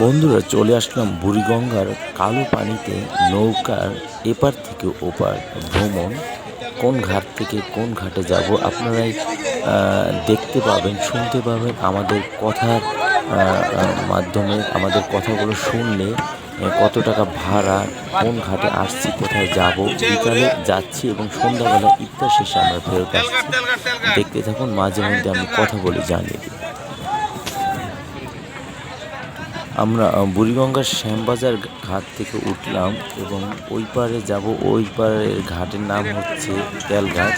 বন্ধুরা, চলে আসলাম বুড়িগঙ্গার কালো পানিতে নৌকার এপার থেকে ওপার ভ্রমণ। কোন ঘাট থেকে কোন ঘাটে যাব আপনারাই দেখতে পাবেন, শুনতে পাবেন আমাদের কথার মাধ্যমে, আমাদের কথাগুলো শুনলে কত টাকা ভাড়া, কোন ঘাটে আসছি, কোথায় যাব, বিকালে যাচ্ছি এবং সন্ধ্যাবেলা ইফতার শেষে আমরা ফেরত আসছি। দেখতে থাকুন, মাঝে মধ্যে আমি কথা বলে জানিয়ে দিই। আমরা বুড়িগঙ্গার শ্যামবাজার ঘাট থেকে উঠলাম এবং ওই পারে যাব। ওই পারের ঘাটের নাম হচ্ছে তেলঘাট।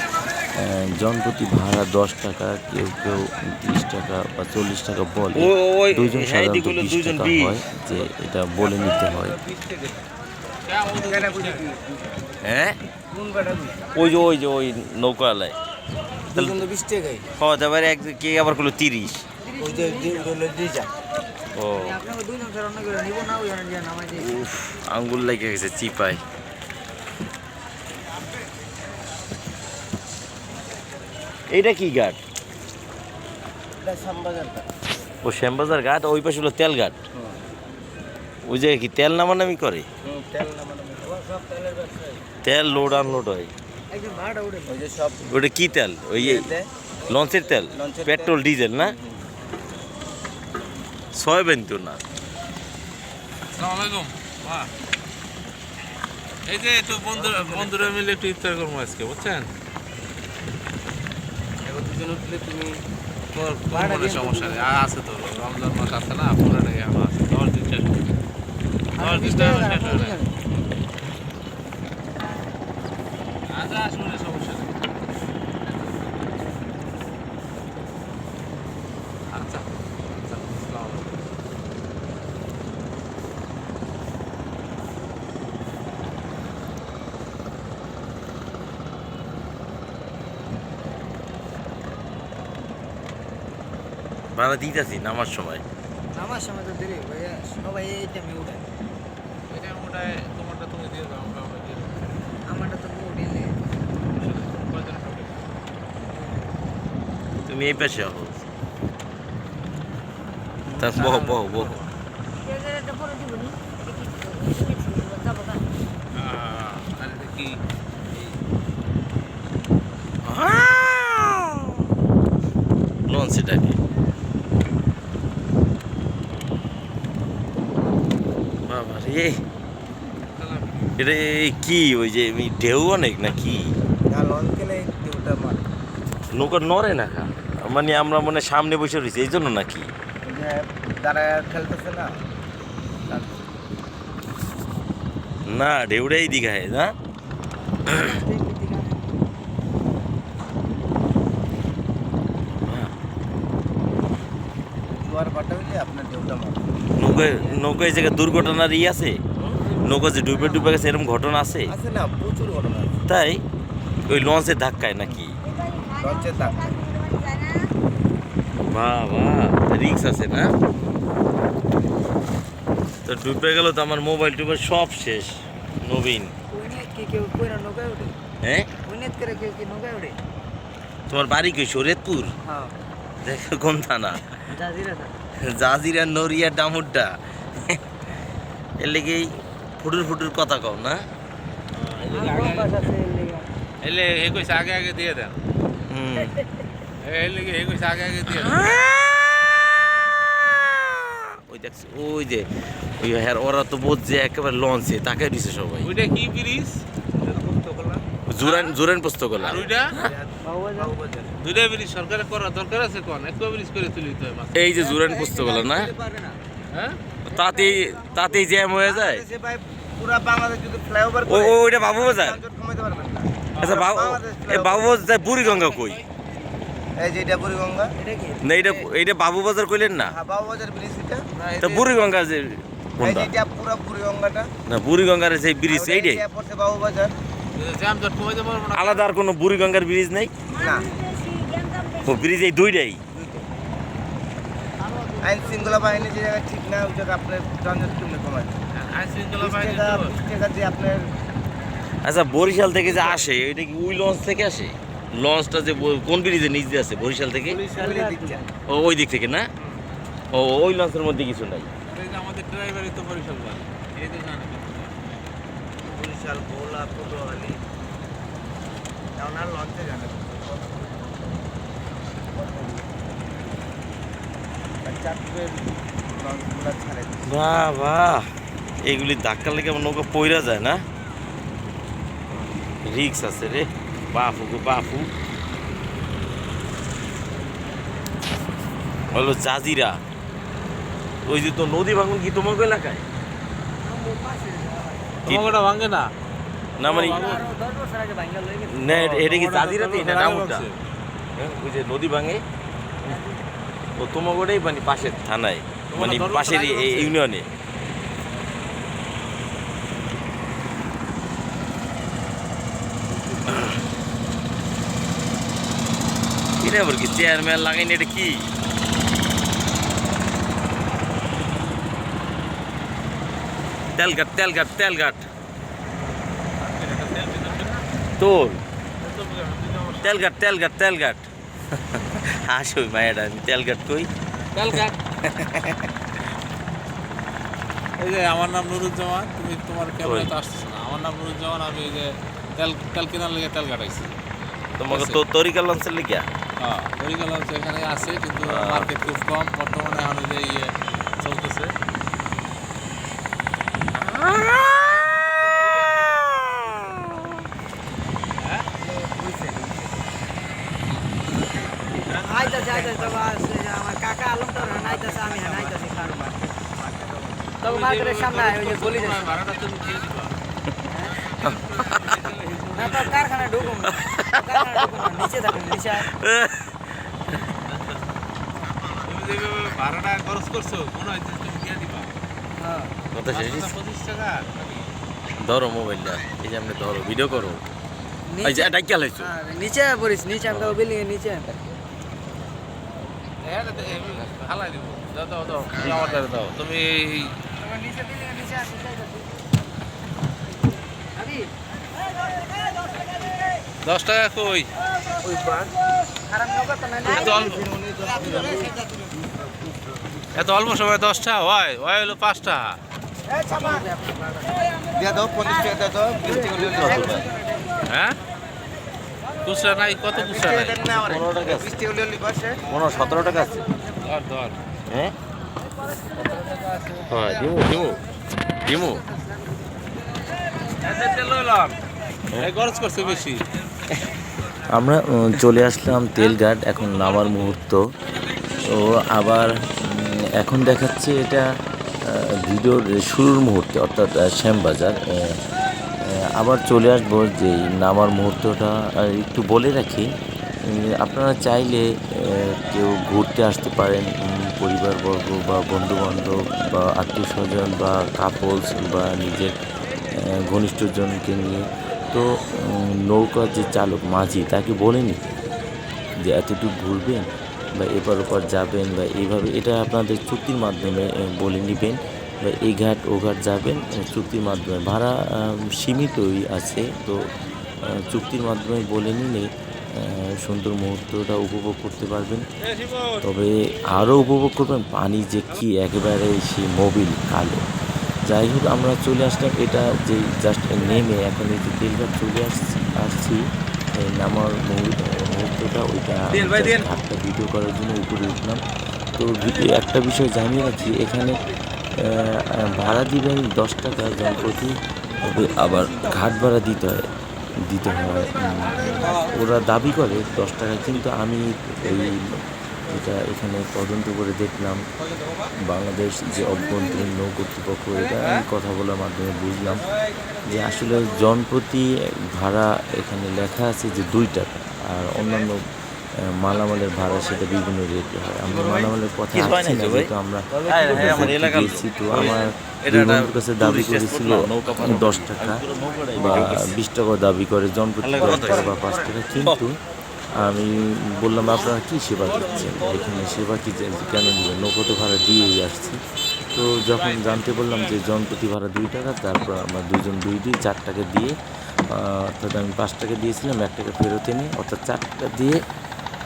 জনপ্রতি ভাড়া দশ টাকা কেউ কেউ তিরিশ টাকা বা চল্লিশ টাকা বলে। দুইজন সাধারণত বিশ টাকা হয় যে এটা বলে নিতে হয়। হ্যাঁ? ওই যে ওই যে ওই নৌকালায় দুজন তো বিশ টাকাই। হতে পারে এক কে আবার করল তিরিশ? ও। আপনাকে দুই নম্বর অন্য করে নিব না ওই যে নামাই দিই। উফ আঙ্গুল লেগে গেছে চিপায় এইটা কি ঘাট ও শ্যামবাজার ঘাট ওই পাশে হলো তেল ঘাট ওই জায়গায় কি তেল নামানামি করে? তেল নামানো সব তেলের ব্যবসায়ী তেল লোড আনলোড হয়। একদম ভাড়া উঠে ওই যে সব ওটা কি তেল? ওই লঞ্চের তেল। পেট্রোল ডিজেল না? সয়াবিন তো না। আসসালামু আলাইকুম। মা এই যে একটু বন্ধুরা বন্ধুরা মিলে একটু ইফতার করব আজকে বুঝছেন? তুমি তোর সমস্যা নেই। আর আছে তো রমজান মাস আছে না পুরোটা এখন আছে দশ দিন শেষ দশ দিন শেষ হয় সমস্যা নেই আচ্ছা আচ্ছা আসসালামু আলাইকুম। ভাড়া দিতেছি নামার সময়। নামার সময় তো দেরি ভাইয়া সবাই এই টাইমে উঠে। এটা মোটায় তোমারটা তুমি দিয়ে দাও আমরা আমরা দিয়ে। আমারটা তো উঠিলে? তুমি এই পাশে আহো। তা বহ বহ বহ আহ, আর এটা কি লঞ্চ এটাকে রে এটা কি? ওই যে ঢেউ অনেক না কি নৌকা নড়ে না মানে আমরা মনে সামনে বসে রয়েছি এই জন্য নাকি? তারা খেলতেছে না। না ঢেউটাই দিঘায় না? আপনার ঢেউটা নৌকায় নৌকায় জায়গায় দুর্ঘটনার ই আছে নৌকা যে ডুবে ডুবে গেছে এরকম ঘটনা আছে? আছে না প্রচুর ঘটনা তাই? ওই লঞ্চের ধাক্কায় নাকি? লঞ্চের দাম বাহ বাহ রিক্স আছে না? তো ডুবে গেল তো আমার মোবাইল টোবাইল সব শেষ নবীন। হ্যাঁ? তোমার বাড়ি কি শরীয়তপুর? হ্যাঁ। দেখো কোন থানা। জাজিরা নরিয়া ডামুড্ডা। এর লেগেই ফুটুর ফুটুর কথা কও না? এলে এ কইছে আগে আগে দিয়ে দেন। হুম। এই লেগে এ আগে আগে দিয়ে দেন। ওই দেখছ ওই যে ওই হ্যাঁ ওরা তো বুঝছে একেবারে লঞ্চে তাকে দিছে সবাই। ওইটা কি ব্রিজ? জোরান জোরান পুস্তকলা আর ওইটা? দুইটা ব্রিজ সরকারে করা দরকার আছে কোন? এক ব্রিজ করে তুলি তো এই যে জোরান পুস্তকলা না? হ্যাঁ? তাতেই তাতেই জ্যাম হয়ে যায়? পুরা বাংলাদেশ যদি ফ্লাইওভার ও ও- ওইটা বাবু বাজার যানজট কমাইতে পারবেন না। আচ্ছা বাবু এ বাবু বাজার বুড়িগঙ্গা কই? এই যে এটা বুড়িগঙ্গা। এটা কি? না এটা এইটা বাবু বাজার কইলেন না? হ্যাঁ বাবুবাজার ব্রিজ এটা। তা বুড়িগঙ্গা যে এই কোনটা? যে এটা পুরা বুড়িগঙ্গাটা। না বুড়িগঙ্গার সেই ব্রিজ এইটাই। পড়ছে বাবুবাজার জ্যাম আলাদা আর কোনো বুড়িগঙ্গার ব্রিজ নেই? না। ও ব্রিজ এই দুইটাই। আইন শৃঙ্খলা বাহিনী যে জায়গা ঠিক না ওই জায়গা আপনার যানজট কেমনে কমায়? আইন শৃঙ্খলা বাহিনী আপনার আচ্ছা বরিশাল থেকে যে আসে এটা কি ওই লঞ্চ থেকে আসে? লঞ্চটা যে কোন ব্রিজে নিচ দিয়ে আছে বরিশাল থেকে? ও ওই দিক থেকে না? ও ওই লঞ্চের মধ্যে কিছু নাই। আমাদের ড্রাইভারই তো বরিশাল এই তো জানে বরিশাল ভোলা পটুয়াখালী এখন আর লঞ্চে জানে চারটের লঞ্চগুলো ছাড়ে বাহ বাহ এগুলি ধাক্কা লেগে আমার নৌকা পইরা যায় না রিক্স আছে রে বাফু গো বাফু হলো জাজিরা ওই যে তো নদী ভাঙন কি তোমাকে এলাকায় ভাঙে না। না মানে না এটা- এটা কি জাজিরাতে না ডাউনটা ওই যে নদী ভাঙে। ও তোমাগোটাই মানে পাশের থানায় মানে পাশের? ইউনিয়নে। এটা আবার কি চেয়ারম্যান লাগাইনি? এটা কি? তেলঘাট তেলঘাট তেলঘাট তোর তেলঘাট তেলঘাট তেলঘাট আসো মায়েরা আমি তেলঘাট কই তেলঘাট। এই যে আমার নাম নুরুজ্জামান তুমি তোমার ক্যামেরাতে আসতেছো না। আমার নাম নুরুজ্জামান আমি এই যে তেল তেল কেনার লেগে তেল কাটাইছি তোমাকে আছে। তো তরিকা লঞ্চের লিখিয়া হ্যাঁ মেডিকেল হচ্ছে এখানে আছে কিন্তু মার্কেট খুব কম। বর্তমানে এখন ওই যে ইয়ে চলতেছে। আইতাছে আইতাছে আমার কাকা আলম তোর আইতাছে, আমি হ্যাঁ আইতাছি খান তবে মার্কেটের সামনে ওই যে গলি যাচ্ছে। ভাড়াটা তুমি দিয়ে দিবা না। তো ভাড়াটা খরচ করছ, মনে হয় হ্যাঁ। কথা শেষ ধরো মোবাইলটা এই যে আপনি ধরো ভিডিও করো। এই যে নিচে এটা কে লাইছো হ্যাঁ, নিচে পড়িস নিচে আমি বিল্ডিং এর নিচে হালাই দিব। দাও দাও দাও আমার দাও তুমি নিচে বিল্ডিং এর দশ টাকা কই? এত অল্প সময় দশটা হয় হয় হলো পাঁচটা দিয়ে দাও পঞ্চাশ টাকা দিয়ে দাও বিশ টাকা দিয়ে দাও। হ্যাঁ? খুচরা নাই কত খুচরা নাই? পনেরো টাকা বিশ টাকা দিয়ে পাশে পনেরো সতেরো টাকা আছে। ধর ধর। হ্যাঁ? হয় দিমু দিমু দিমু। এই খরচ করছে বেশি। আমরা চলে আসলাম তেলঘাট এখন নামার মুহূর্ত। তো আবার এখন দেখাচ্ছে এটা ভিডিওর শুরুর মুহূর্তে, অর্থাৎ শ্যামবাজার আবার চলে আসব যে নামার মুহূর্তটা একটু বলে রাখি আপনারা চাইলে কেউ ঘুরতে আসতে পারেন পরিবারবর্গ বা বন্ধুবান্ধব বা আত্মীয় স্বজন বা কাপলস বা নিজের ঘনিষ্ঠজনকে নিয়ে। তো নৌকার যে চালক মাঝি, তাকে বলেনি যে এতটুকু ঘুরবেন? বা এপার ওপার যাবেন বা এইভাবে এটা আপনাদের চুক্তির মাধ্যমে বলে নেবেন বা এই ঘাট, ও ঘাট যাবেন চুক্তির মাধ্যমে। ভাড়া সীমিতই আছে, তো চুক্তির মাধ্যমে বলে নিলে সুন্দর মুহূর্তটা উপভোগ করতে পারবেন। তবে আরও উপভোগ করবেন, পানি যে কি একেবারে সেই মোবিল, কালো। যাই হোক, আমরা চলে আসলাম, এটা যে জাস্ট নেমে, এখন এই যে তেলঘাট চলে আসছি আসছি নামার মুহূর্ত মুহূর্তটা ওইটা ঘাটটা ভিডিও করার জন্য উপরে উঠলাম। তো ভিডিও একটা বিষয় জানিয়ে রাখি এখানে ভাড়া দিবেন দশ টাকা জনপ্রতি তবে আবার ঘাট ভাড়া দিতে হয় দিতে হয়। ওরা দাবি করে দশ টাকা কিন্তু আমি এই এটা এখানে তদন্ত করে দেখলাম বাংলাদেশ যে অভ্যন্তরীণ নৌ কর্তৃপক্ষ এটা আমি কথা বলার মাধ্যমে বুঝলাম যে আসলে জনপ্রতি ভাড়া এখানে লেখা আছে যে দুই টাকা। আর অন্যান্য মালামালের ভাড়া সেটা বিভিন্ন রেটে হয়। আমরা মালামালের কথা আসছি না যেহেতু আমরা গেছি তো আমার দুই কাছে দাবি করেছিল দশ টাকা বা বিশ টাকা দাবি করে জনপ্রতি দশ টাকা বা পাঁচ টাকা। কিন্তু আমি বললাম আপনারা কি সেবা দিচ্ছেন? এখানে সেবা কি কেন নেবেন নৌকো ভাড়া দিয়েই আসছি। তো যখন জানতে বললাম যে জনপ্রতি ভাড়া দুই টাকা তারপর আমরা দুজন দুই দুই চার টাকা দিয়ে অর্থাৎ আমি পাঁচ টাকা দিয়েছিলাম এক টাকা ফেরত এনে অর্থাৎ চার টাকা দিয়ে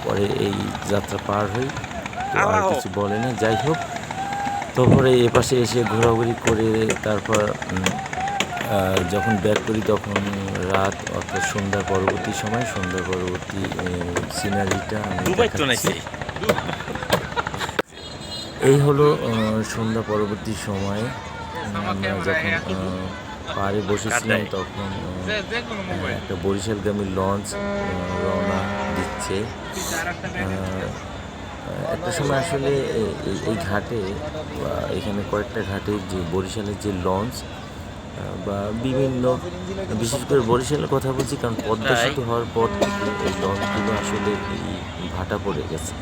পরে এই যাত্রা পার হই। আর কিছু বলে না যাই হোক। তারপরে এ পাশে এসে ঘোরাঘুরি করে তারপর যখন ব্যাক করি তখন রাত অর্থাৎ সন্ধ্যা পরবর্তী সময় সন্ধ্যা পরবর্তী সিনারিটা আমি এই হলো সন্ধ্যা পরবর্তী সময় যখন আহ, পাড়ে বসেছিলাম তখন একটা বরিশালগামী লঞ্চ রওনা দিচ্ছে। একটা সময় আসলে এই- ঘাটে বা এখানে কয়েকটা ঘাটে যে বরিশালের যে লঞ্চ বা বিভিন্ন বিশেষ করে বরিশালের কথা বলছি কারণ পদ্মা সেতু হওয়ার পর থেকে এই লঞ্চগুলো আসলে ভাটা পড়ে গেছে।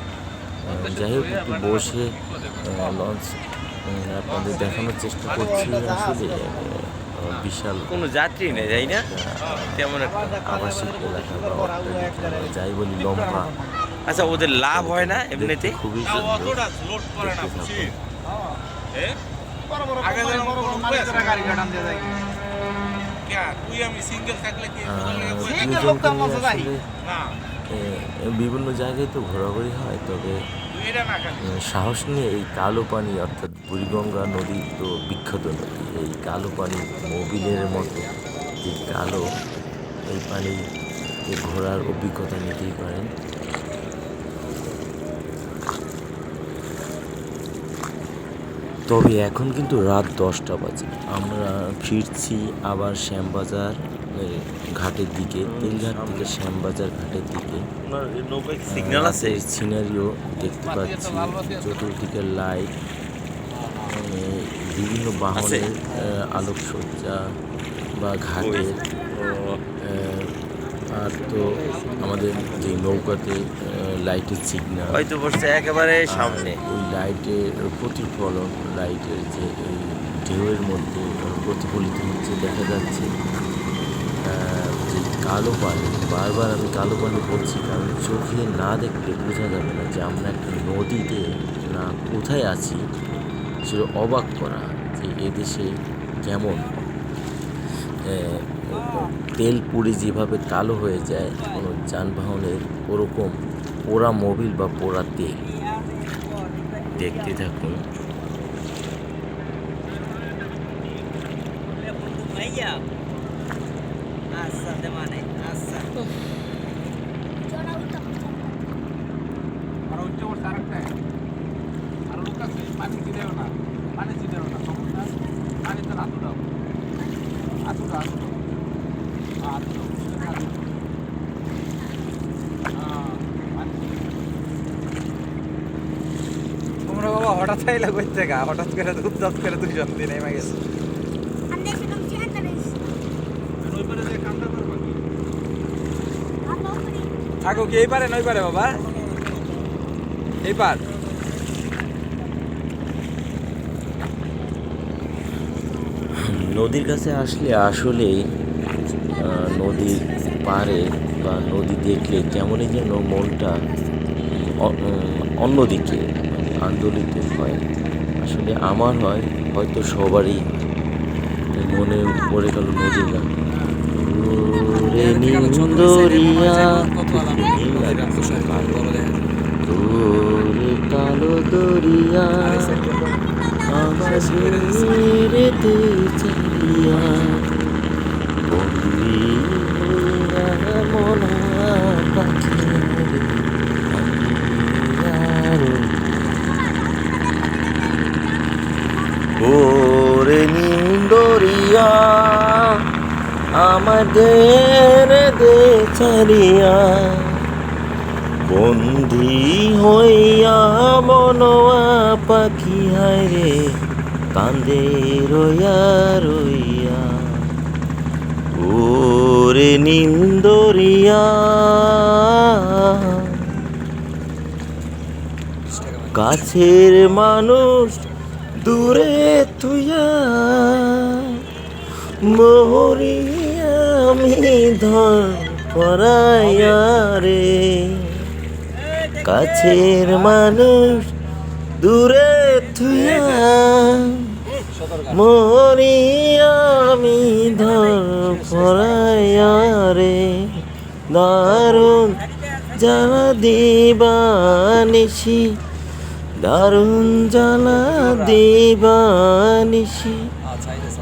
যাই হোক একটু বসে লঞ্চ আপনাদের দেখানোর চেষ্টা করছি। আসলে বিশাল কোনো যাত্রী নেই যাই না? তেমন একটা। আবাসিক এলাকা বা অট্টালিকা যাই বলি লম্বা। আচ্ছা ওদের লাভ হয় না এমনিতে খুবই বিভিন্ন জায়গায় তো ঘোরাঘুরি হয় তবে সাহস নিয়ে এই কালো পানি অর্থাৎ বুড়িগঙ্গা নদী তো বিখ্যাত নদী। এই কালো পানি মোবিলের মতো। যে কালো এই পানি ঘোরার অভিজ্ঞতা নিতেই পারেন। তবে এখন কিন্তু রাত দশটা বাজে। আমরা ফিরছি আবার শ্যামবাজার ঘাটের দিকে তেলঘাট থেকে শ্যামবাজার ঘাটের দিকে। সিগন্যাল আছে? সিনারিও দেখতে পাচ্ছি। চতুর্দিকে লাইট বিভিন্ন বাহনের আলোকসজ্জা বা ঘাটের আহ, আর তো আমাদের যে নৌকাতে লাইটের সিগন্যাল হয়তো বসছে একেবারে সামনে। ওই লাইটের প্রতিফলন লাইটের যে এই ঢেউয়ের মধ্যে প্রতিফলিত হচ্ছে দেখা যাচ্ছে যে কালো পানি বারবার আমি কালো পানি বলছি কারণ চোখে না দেখলে বোঝা যাবে না যে আমরা একটা নদীতে না কোথায় আছি। সেটা অবাক করা যে এদেশে যেমন তেল পুড়ে যেভাবে কালো হয়ে যায়, কোনো যানবাহনের ওরকম পোড়া মোবিল বা পোড়া তেল। দেখতে থাকুন আচ্ছা দেমানে আচ্ছা আর উচ্চ করছে আরেকটা আর লোক আছে পানি ছিটেও না পানি ছিটেও না সমস্যা পানি তো হাতু দাও হাতু দাও হাতু দাও হাতু দাও তোমরা বাবা হঠাৎ আইলা করতে গা হঠাৎ করে দুধ দাঁত করে দুজন দিন নেমে গেছে? থাকো কি এই পারে নই পারে বাবা? এই পার। নদীর কাছে আসলে আসলেই নদীর পাড়ে বা নদী দেখলে কেমনই যেন মনটা অন্যদিকে আন্দোলিত হয়। আসলে আমার হয়, হয়তো সবারই মনে পড়ে গেল নদীর। গান দরিয়া আমার রেতে চালিয়া বন্দি হইয়া মনা পাখি রে, আন্দিয়ারো। ওরে নিন্দরিয়া আমাদের দে ছাড়িয়া বন্দি হইয়া মনোয়া পাখি, হায় রে, কান্দে রইয়া রইয়া। ওরে নিন্দরিয়া। কাছের মানুষ দূরে তুইয়া মরিয়া আমি ধর কাছের মানুষ দূরে মরিয়া আমি ধর দারুণ যারা দিবানিসি দারুণ জ্বালা দিবানিসি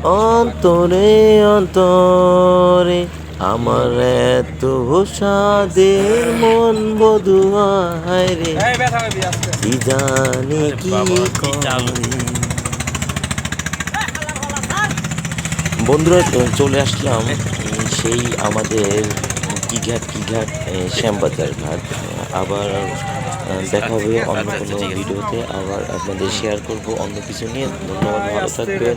অন্তরে অন্তরে আমার এত সাদের মন বধুয়ায় রে। কি জানি কি। বন্ধুরা চলে আসলাম সেই আমাদের কি ঘাট কি ঘাট শ্যামবাজার ঘাট আবার দেখা হবে অন্য কোনো ভিডিওতে। আবার আপনাদের শেয়ার করব অন্য কিছু নিয়ে। ধন্যবাদ, ভালো থাকবেন।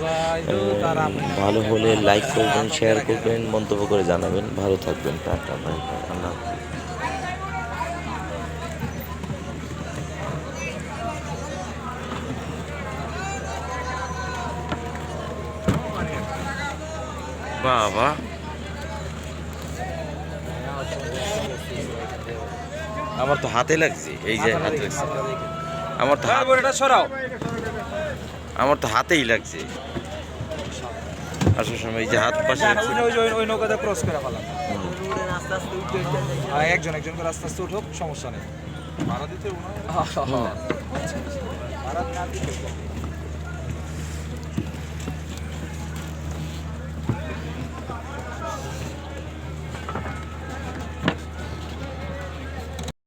ভালো হলে লাইক করবেন শেয়ার করবেন, মন্তব্য করে জানাবেন। ভালো থাকবেন, টাটা বাই বাই আল্লাহ। বাবা। আমার তো হাতে লাগছে এই যে হাতে লাগছে। আমার তো হাত এটা সরাও। আমার তো হাতেই লাগছে। আসার সময় এই যে হাত পাশে। ওই নৌকাটা ওই- ওই নৌকাতে ক্রস করে ফেলাম আর একজন একজন করে আস্তে আস্তে উঠুক সমস্যা নেই। ভাড়া দিতে ওনার ভাড়া না দিতে